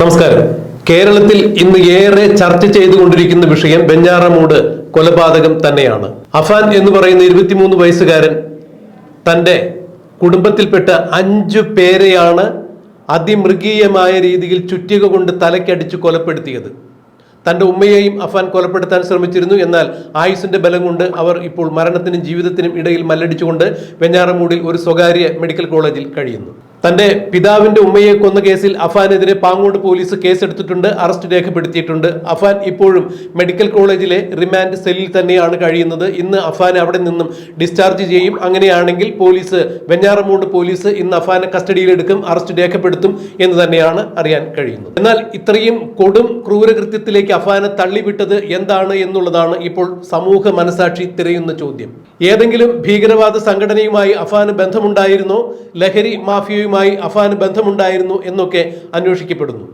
നമസ്കാരം. കേരളത്തിൽ ഇന്ന് ഏറെ ചർച്ച ചെയ്തുകൊണ്ടിരിക്കുന്ന വിഷയം ബെഞ്ഞാറമൂട് കൊലപാതകം തന്നെയാണ്. അഫാൻ എന്ന് പറയുന്ന ഇരുപത്തിമൂന്ന് വയസ്സുകാരൻ തന്റെ കുടുംബത്തിൽപ്പെട്ട അഞ്ചു പേരെയാണ് അതിമൃഗീയമായ രീതിയിൽ ചുറ്റിക കൊണ്ട് തലക്കടിച്ച് കൊലപ്പെടുത്തിയത്. തന്റെ ഉമ്മയെയും അഫാൻ കൊലപ്പെടുത്താൻ ശ്രമിച്ചിരുന്നു. എന്നാൽ ആയുസിന്റെ ബലം കൊണ്ട് അവർ ഇപ്പോൾ മരണത്തിനും ജീവിതത്തിനും ഇടയിൽ മല്ലടിച്ചുകൊണ്ട് വെഞ്ഞാറമൂടിൽ ഒരു സ്വകാര്യ മെഡിക്കൽ കോളേജിൽ കഴിയുന്നു. തന്റെ പിതാവിന്റെ ഉമ്മയെ കൊന്ന കേസിൽ അഫാനെതിരെ പാങ്ങോട് പോലീസ് കേസെടുത്തിട്ടുണ്ട് അറസ്റ്റ് രേഖപ്പെടുത്തിയിട്ടുണ്ട്. അഫാൻ ഇപ്പോഴും മെഡിക്കൽ കോളേജിലെ റിമാൻഡ് സെല്ലിൽ തന്നെയാണ് കഴിയുന്നത്. ഇന്ന് അഫാൻ അവിടെ നിന്നും ഡിസ്ചാർജ് ചെയ്യും. അങ്ങനെയാണെങ്കിൽ പോലീസ് വെഞ്ഞാറമൂട് പോലീസ് ഇന്ന് അഫാനെ കസ്റ്റഡിയിലെടുക്കും അറസ്റ്റ് രേഖപ്പെടുത്തും എന്ന് തന്നെയാണ് അറിയാൻ കഴിയുന്നത്. എന്നാൽ ഇത്രയും കൊടും ക്രൂരകൃത്യത്തിലേക്ക് അഫാനെ തള്ളിവിട്ടത് എന്താണ് എന്നുള്ളതാണ് ഇപ്പോൾ സമൂഹ മനസാക്ഷി തിരയുന്ന ചോദ്യം. ഏതെങ്കിലും ഭീകരവാദ സംഘടനയുമായി അഫാന് ബന്ധമുണ്ടായിരുന്നോ? ലഹരി മാഫിയയുമായി അഫാന് ബന്ധമുണ്ടായിരുന്നു എന്നൊക്കെ അന്വേഷിക്കപ്പെടുന്നു.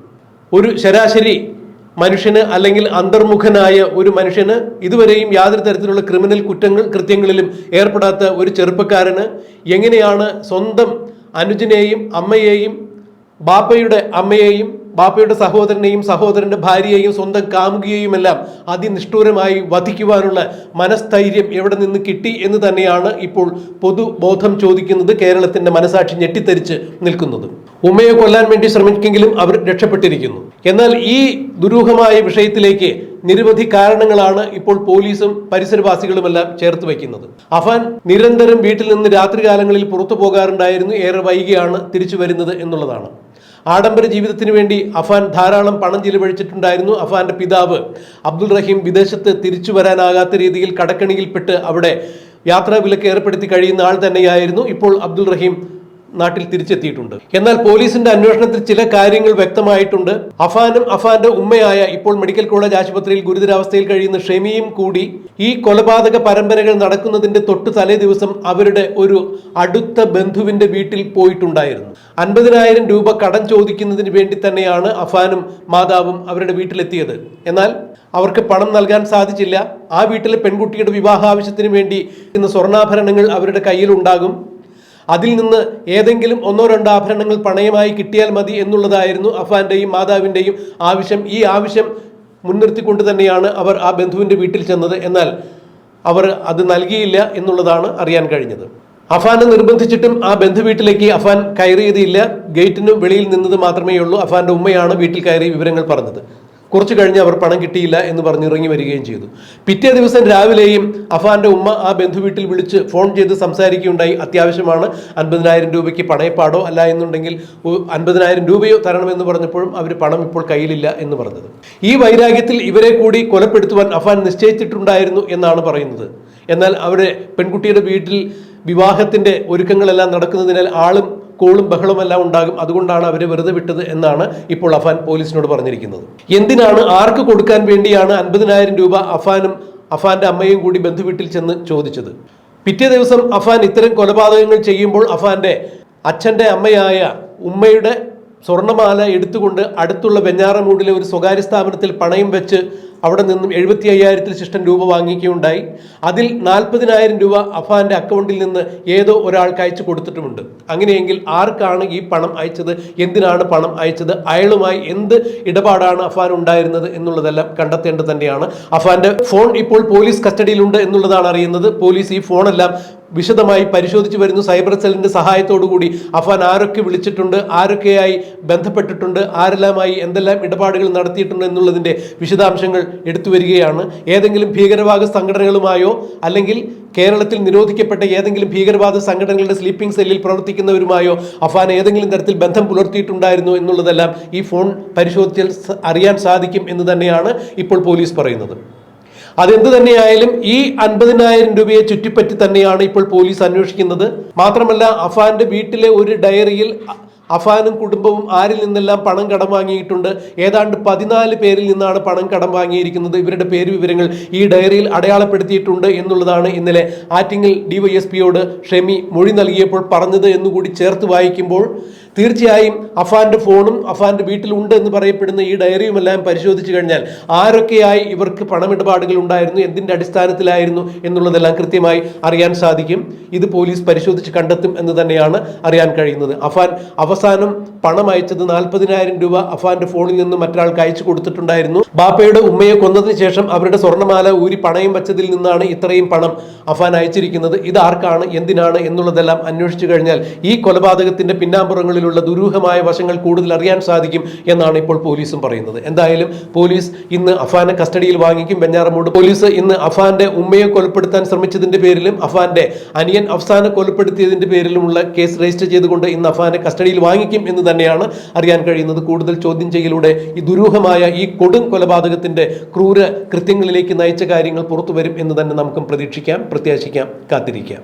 ഒരു ശരാശരി മനുഷ്യന് അല്ലെങ്കിൽ അന്തർമുഖനായ ഒരു മനുഷ്യന് ഇതുവരെയും യാതൊരു തരത്തിലുള്ള ക്രിമിനൽ കുറ്റങ്ങൾ കൃത്യങ്ങളിലും ഏർപ്പെടാത്ത ഒരു ചെറുപ്പക്കാരന് എങ്ങനെയാണ് സ്വന്തം അനുജനെയും അമ്മയെയും ബാപ്പയുടെ അമ്മയെയും ബാപ്പയുടെ സഹോദരനെയും സഹോദരന്റെ ഭാര്യയെയും സ്വന്തം കാമുകിയെയും എല്ലാം അതിനിഷ്ഠൂരമായി വധിക്കുവാനുള്ള മനസ്ഥൈര്യം എവിടെ നിന്ന് കിട്ടി എന്ന് തന്നെയാണ് ഇപ്പോൾ പൊതുബോധം ചോദിക്കുന്നത് കേരളത്തിന്റെ മനസാക്ഷി ഞെട്ടിത്തെരിച്ച് നിൽക്കുന്നത്. ഉമ്മയെ കൊല്ലാൻ വേണ്ടി ശ്രമിക്കെങ്കിലും അവർ രക്ഷപ്പെട്ടിരിക്കുന്നു. എന്നാൽ ഈ ദുരൂഹമായ വിഷയത്തിലേക്ക് നിരവധി കാരണങ്ങളാണ് ഇപ്പോൾ പോലീസും പരിസരവാസികളുമെല്ലാം ചേർത്ത് വയ്ക്കുന്നത്. അഫാൻ നിരന്തരം വീട്ടിൽ നിന്ന് രാത്രികാലങ്ങളിൽ പുറത്തു പോകാറുണ്ടായിരുന്നു. ഏറെ വൈകിയാണ് തിരിച്ചു വരുന്നത് എന്നുള്ളതാണ്. ആഡംബര ജീവിതത്തിന് വേണ്ടി അഫാൻ ധാരാളം പണം ചിലവഴിച്ചിട്ടുണ്ടായിരുന്നു അഫാന്റെ പിതാവ്. അബ്ദുൾ റഹീം വിദേശത്ത് തിരിച്ചു വരാനാകാത്ത രീതിയിൽ കടക്കണിയിൽപ്പെട്ട് അവിടെ യാത്രാ വിലക്ക് ഏർപ്പെടുത്തി കഴിയുന്ന ആൾ തന്നെയായിരുന്നു ഇപ്പോൾ അബ്ദുൾ റഹീം. നാട്ടിൽ തിരിച്ചെത്തിയിട്ടുണ്ട്. എന്നാൽ പോലീസിന്റെ അന്വേഷണത്തിൽ ചില കാര്യങ്ങൾ വ്യക്തമായിട്ടുണ്ട്. അഫാനും അഫാന്റെ ഉമ്മയായ ഇപ്പോൾ മെഡിക്കൽ കോളേജ് ആശുപത്രിയിൽ ഗുരുതരാവസ്ഥയിൽ കഴിയുന്ന ഷെമിയും കൂടി ഈ കൊലപാതക പരമ്പരകൾ നടക്കുന്നതിന്റെ തൊട്ടു തലേ ദിവസം അവരുടെ ഒരു അടുത്ത ബന്ധുവിന്റെ വീട്ടിൽ പോയിട്ടുണ്ടായിരുന്നു. അൻപതിനായിരം രൂപ കടം ചോദിക്കുന്നതിന് വേണ്ടി തന്നെയാണ് അഫാനും മാതാവും അവരുടെ വീട്ടിലെത്തിയത്. എന്നാൽ അവർക്ക് പണം നൽകാൻ സാധിച്ചില്ല. ആ വീട്ടിലെ പെൺകുട്ടിയുടെ വിവാഹാവശ്യത്തിന് വേണ്ടി ഇന്ന് സ്വർണാഭരണങ്ങൾ അവരുടെ കയ്യിൽ ഉണ്ടാകും അതിൽ നിന്ന് ഏതെങ്കിലും ഒന്നോ രണ്ടോ ആഭരണങ്ങൾ പണയമായി കിട്ടിയാൽ മതി എന്നുള്ളതായിരുന്നു അഫാന്റെയും മാതാവിന്റെയും ആവശ്യം. ഈ ആവശ്യം മുൻനിർത്തിക്കൊണ്ട് തന്നെയാണ് അവർ ആ ബന്ധുവിന്റെ വീട്ടിൽ ചെന്നത്. എന്നാൽ അവർ അത് നൽകിയില്ല എന്നുള്ളതാണ് അറിയാൻ കഴിഞ്ഞത്. അഫാനെ നിർബന്ധിച്ചിട്ടും ആ ബന്ധു വീട്ടിലേക്ക് അഫാൻ കയറിയതില്ല. ഗേറ്റിന് വെളിയിൽ നിന്നത് മാത്രമേ ഉള്ളൂ അഫാന്റെ ഉമ്മയാണ് വീട്ടിൽ കയറി വിവരങ്ങൾ പറഞ്ഞത്. കുറച്ചു കഴിഞ്ഞ് അവർ പണം കിട്ടിയില്ല എന്ന് പറഞ്ഞ് ഇറങ്ങി വരികയും ചെയ്തു. പിറ്റേ ദിവസം രാവിലെയും അഫാന്റെ ഉമ്മ ആ ബന്ധു വീട്ടിൽ വിളിച്ച് ഫോൺ ചെയ്ത് സംസാരിക്കുകയുണ്ടായി. അത്യാവശ്യമാണ് അൻപതിനായിരം രൂപയ്ക്ക് പണയപ്പാടോ അല്ല എന്നുണ്ടെങ്കിൽ അൻപതിനായിരം രൂപയോ തരണമെന്ന് പറഞ്ഞപ്പോഴും അവർ പണം ഇപ്പോൾ കയ്യിലില്ല എന്ന് പറഞ്ഞത്. ഈ വൈരാഗ്യത്തിൽ ഇവരെ കൂടി കൊലപ്പെടുത്തുവാൻ അഫാൻ നിശ്ചയിച്ചിട്ടുണ്ടായിരുന്നു എന്നാണ് പറയുന്നത്. എന്നാൽ അവരെ പെൺകുട്ടിയുടെ വീട്ടിൽ വിവാഹത്തിന്റെ ഒരുക്കങ്ങളെല്ലാം നടക്കുന്നതിനാൽ ആളും കോളും ബഹളമെല്ലാം ഉണ്ടാകും. അതുകൊണ്ടാണ് അവരെ വെറുതെ വിട്ടത് എന്നാണ് ഇപ്പോൾ അഫാൻ പോലീസിനോട് പറഞ്ഞിരിക്കുന്നത്. എന്തിനാണ് ആർക്ക് കൊടുക്കാൻ വേണ്ടിയാണ് അൻപതിനായിരം രൂപ അഫാനും അഫാന്റെ അമ്മയും കൂടി ബന്ധുവീട്ടിൽ ചെന്ന് ചോദിച്ചത്? പിറ്റേ ദിവസം അഫാൻ ഇത്തരം കൊലപാതകങ്ങൾ ചെയ്യുമ്പോൾ അഫാന്റെ അച്ഛന്റെ അമ്മയായ ഉമ്മയുടെ സ്വർണമാല എടുത്തുകൊണ്ട് അടുത്തുള്ള വെഞ്ഞാറമൂടിലെ ഒരു സ്വകാര്യ സ്ഥാപനത്തിൽ പണയം വെച്ച് അവിടെ നിന്നും എഴുപത്തി അയ്യായിരത്തിൽ ശിഷ്ടം രൂപ വാങ്ങിക്കുകയുണ്ടായി. അതിൽ നാൽപ്പതിനായിരം രൂപ അഫാന്റെ അക്കൗണ്ടിൽ നിന്ന് ഏതോ ഒരാൾക്ക് അയച്ചു കൊടുത്തിട്ടുമുണ്ട്. അങ്ങനെയെങ്കിൽ ആർക്കാണ് ഈ പണം അയച്ചത്? എന്തിനാണ് പണം അയച്ചത്? അയാളുമായി എന്ത് ഇടപാടാണ് അഫാൻ ഉണ്ടായിരുന്നത് എന്നുള്ളതെല്ലാം കണ്ടെത്തേണ്ടത് തന്നെയാണ്. അഫാന്റെ ഫോൺ ഇപ്പോൾ പോലീസ് കസ്റ്റഡിയിലുണ്ട് എന്നുള്ളതാണ് അറിയുന്നത്. പോലീസ് ഈ ഫോണെല്ലാം വിശദമായി പരിശോധിച്ച് വരുന്നു. സൈബർ സഹായത്തോടു കൂടി അഫാൻ ആരൊക്കെ വിളിച്ചിട്ടുണ്ട് ആരൊക്കെയായി ബന്ധപ്പെട്ടിട്ടുണ്ട് ആരെല്ലാമായി എന്തെല്ലാം ഇടപാടുകൾ നടത്തിയിട്ടുണ്ട് എന്നുള്ളതിന്റെ വിശദാംശങ്ങൾ എടുത്തു വരികയാണ്. ഏതെങ്കിലും ഭീകരവാദ സംഘടനകളുമായോ അല്ലെങ്കിൽ കേരളത്തിൽ നിരോധിക്കപ്പെട്ട ഏതെങ്കിലും ഭീകരവാദ സംഘടനകളുടെ സ്ലീപ്പിംഗ് സെല്ലിൽ പ്രവർത്തിക്കുന്നവരുമായോ അഫാൻ ഏതെങ്കിലും തരത്തിൽ ബന്ധം പുലർത്തിയിട്ടുണ്ടായിരുന്നു എന്നുള്ളതെല്ലാം ഈ ഫോൺ പരിശോധിച്ചാൽ അറിയാൻ സാധിക്കും എന്ന് തന്നെയാണ് ഇപ്പോൾ പോലീസ് പറയുന്നത്. അതെന്ത് തന്നെയായാലും ഈ അൻപതിനായിരം രൂപയെ ചുറ്റിപ്പറ്റി തന്നെയാണ് ഇപ്പോൾ പോലീസ് അന്വേഷിക്കുന്നത്. മാത്രമല്ല അഫാന്റെ വീട്ടിലെ ഒരു ഡയറിയിൽ അഫാനും കുടുംബവും ആരിൽ നിന്നെല്ലാം പണം കടം വാങ്ങിയിട്ടുണ്ട് ഏതാണ്ട് പതിനാല് പേരിൽ നിന്നാണ് പണം കടം വാങ്ങിയിരിക്കുന്നത് ഇവരുടെ പേര് വിവരങ്ങൾ ഈ ഡയറിയിൽ അടയാളപ്പെടുത്തിയിട്ടുണ്ട് എന്നുള്ളതാണ് ഇന്നലെ ആറ്റിങ്ങൽ ഡിവൈഎസ്പിയോട് ഷെമി മൊഴി നൽകിയപ്പോൾ പറഞ്ഞത് എന്നുകൂടി ചേർത്ത് വായിക്കുമ്പോൾ തീർച്ചയായും അഫാന്റെ ഫോണും അഫാന്റെ വീട്ടിലുണ്ട് എന്ന് പറയപ്പെടുന്ന ഈ ഡയറിയുമെല്ലാം പരിശോധിച്ചു കഴിഞ്ഞാൽ ആരൊക്കെയായി ഇവർക്ക് പണമിടപാടുകൾ ഉണ്ടായിരുന്നു എന്തിന്റെ അടിസ്ഥാനത്തിലായിരുന്നു എന്നുള്ളതെല്ലാം കൃത്യമായി അറിയാൻ സാധിക്കും. ഇത് പോലീസ് പരിശോധിച്ച് കണ്ടെത്തും എന്ന് തന്നെയാണ് അറിയാൻ കഴിയുന്നത്. അഫാൻ അവസാനം പണം അയച്ചത് നാൽപ്പതിനായിരം രൂപ അഫാന്റെ ഫോണിൽ നിന്ന് മറ്റൊരാൾക്ക് അയച്ചു കൊടുത്തിട്ടുണ്ടായിരുന്നു. ബാപ്പയുടെ ഉമ്മയെ കൊന്നതിന് ശേഷം അവരുടെ സ്വർണമാല ഊരി പണയം വെച്ചതിൽ നിന്നാണ് ഇത്രയും പണം അഫാൻ അയച്ചിരിക്കുന്നത്. ഇത് ആർക്കാണ് എന്തിനാണ് എന്നുള്ളതെല്ലാം അന്വേഷിച്ചു കഴിഞ്ഞാൽ ഈ കൊലപാതകത്തിന്റെ പിന്നാമ്പുറങ്ങളിലുള്ള ദുരൂഹമായ വശങ്ങൾ കൂടുതൽ അറിയാൻ സാധിക്കും എന്നാണ് ഇപ്പോൾ പോലീസും പറയുന്നത്. എന്തായാലും പോലീസ് ഇന്ന് അഫാനെ കസ്റ്റഡിയിൽ വാങ്ങിക്കും. വെഞ്ഞാറമൂട് പോലീസ് ഇന്ന് അഫാന്റെ ഉമ്മയെ കൊലപ്പെടുത്താൻ ശ്രമിച്ചതിന്റെ പേരിലും അഫാന്റെ അനിയൻ അഫ്സാനെ കൊലപ്പെടുത്തിയതിന്റെ പേരിലുമുള്ള കേസ് രജിസ്റ്റർ ചെയ്തുകൊണ്ട് ഇന്ന് അഫാനെ കസ്റ്റഡിയിൽ വാങ്ങിക്കും എന്ന് തന്നെയാണ് അറിയാൻ കഴിയുന്നത്. കൂടുതൽ ചോദ്യം ചെയ്യലൂടെ ഈ ദുരൂഹമായ ഈ കൊടും കൊലപാതകത്തിന്റെ ക്രൂര കൃത്യങ്ങളിലേക്ക് നയിച്ച കാര്യങ്ങൾ പുറത്തുവരും എന്ന് തന്നെ നമുക്കും പ്രതീക്ഷിക്കാം പ്രത്യാശിക്കാം കാത്തിരിക്കാം.